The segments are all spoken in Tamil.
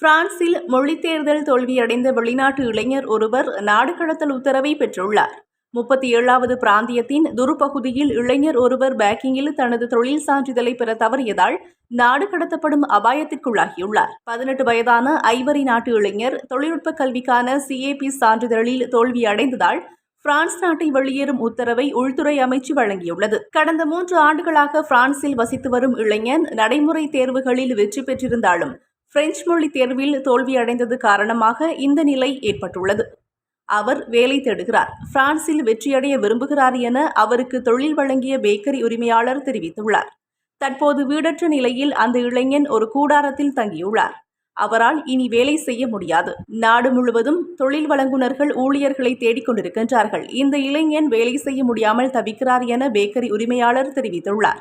பிரான்சில் மொழித் தேர்தல் தோல்வியடைந்த வெளிநாட்டு இளைஞர் ஒருவர் நாடு கடத்தல் உத்தரவை பெற்றுள்ளார். முப்பத்தி ஏழாவது பிராந்தியத்தின் துருப்பகுதியில் இளைஞர் ஒருவர் பேக்கிங்கில் தனது தொழில் சான்றிதழை பெற தவறியதால் நாடு கடத்தப்படும் அபாயத்திற்குள்ளாகியுள்ளார். பதினெட்டு வயதான ஐவரி நாட்டு இளைஞர் தொழில்நுட்ப கல்விக்கான சிஏபி சான்றிதழில் தோல்வியடைந்ததால் பிரான்ஸ் நாட்டை வெளியேறும் உத்தரவை உள்துறை அமைச்சு வழங்கியுள்ளது. கடந்த மூன்று ஆண்டுகளாக பிரான்சில் வசித்து வரும் இளைஞன் நடைமுறை தேர்வுகளில் வெற்றி பெற்றிருந்தாலும் பிரெஞ்சு மொழி தேர்வில் தோல்வியடைந்தது காரணமாக இந்த நிலை ஏற்பட்டுள்ளது. அவர் வேலை தேடுகிறார். பிரான்சில் வெற்றியடைய விரும்புகிறார் என அவருக்கு தொழில் வழங்கிய பேக்கரி உரிமையாளர் தெரிவித்துள்ளார். தற்போது வீடற்ற நிலையில் அந்த இளைஞன் ஒரு கூடாரத்தில் தங்கியுள்ளார். அவரால் இனி வேலை செய்ய முடியாது. நாடு முழுவதும் தொழில் வழங்குனர்கள் ஊழியர்களை தேடிக்கொண்டிருக்கின்றார்கள் இந்த இளைஞன் வேலை செய்ய முடியாமல் தவிக்கிறார் என பேக்கரி உரிமையாளர் தெரிவித்துள்ளார்.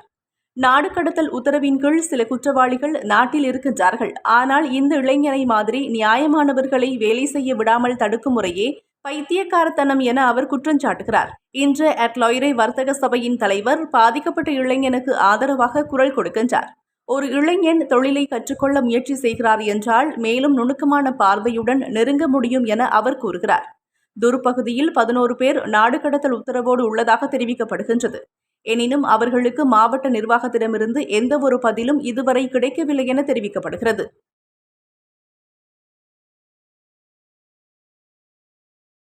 நாடு கடத்தல் உத்தரவின் கீழ் சில குற்றவாளிகள் நாட்டில் இருக்கின்றார்கள். ஆனால் இந்த இளைஞனை மாதிரி நியாயமானவர்களை வேலை செய்ய விடாமல் தடுக்கும் முறையே பைத்தியக்காரத்தனம் என அவர் குற்றஞ்சாட்டுகிறார் இன்று அட்லாயிரை வர்த்தக சபையின் தலைவர் பாதிக்கப்பட்ட இளைஞனுக்கு ஆதரவாக குரல் கொடுக்கின்றார். ஒரு இளைஞன் தொழிலை கற்றுக்கொள்ள முயற்சி செய்கிறார் என்றால் மேலும் நுணுக்கமான பார்வையுடன் நெருங்க முடியும் என அவர் கூறுகிறார். துருப்பகுதியில் பதினோரு பேர் நாடு கடத்தல் உத்தரவோடு உள்ளதாக தெரிவிக்கப்படுகின்றது. எனினும் அவர்களுக்கு மாவட்ட நிர்வாகத்திடமிருந்து எந்தவொரு பதிலும் இதுவரை கிடைக்கவில்லை என தெரிவிக்கப்படுகிறது.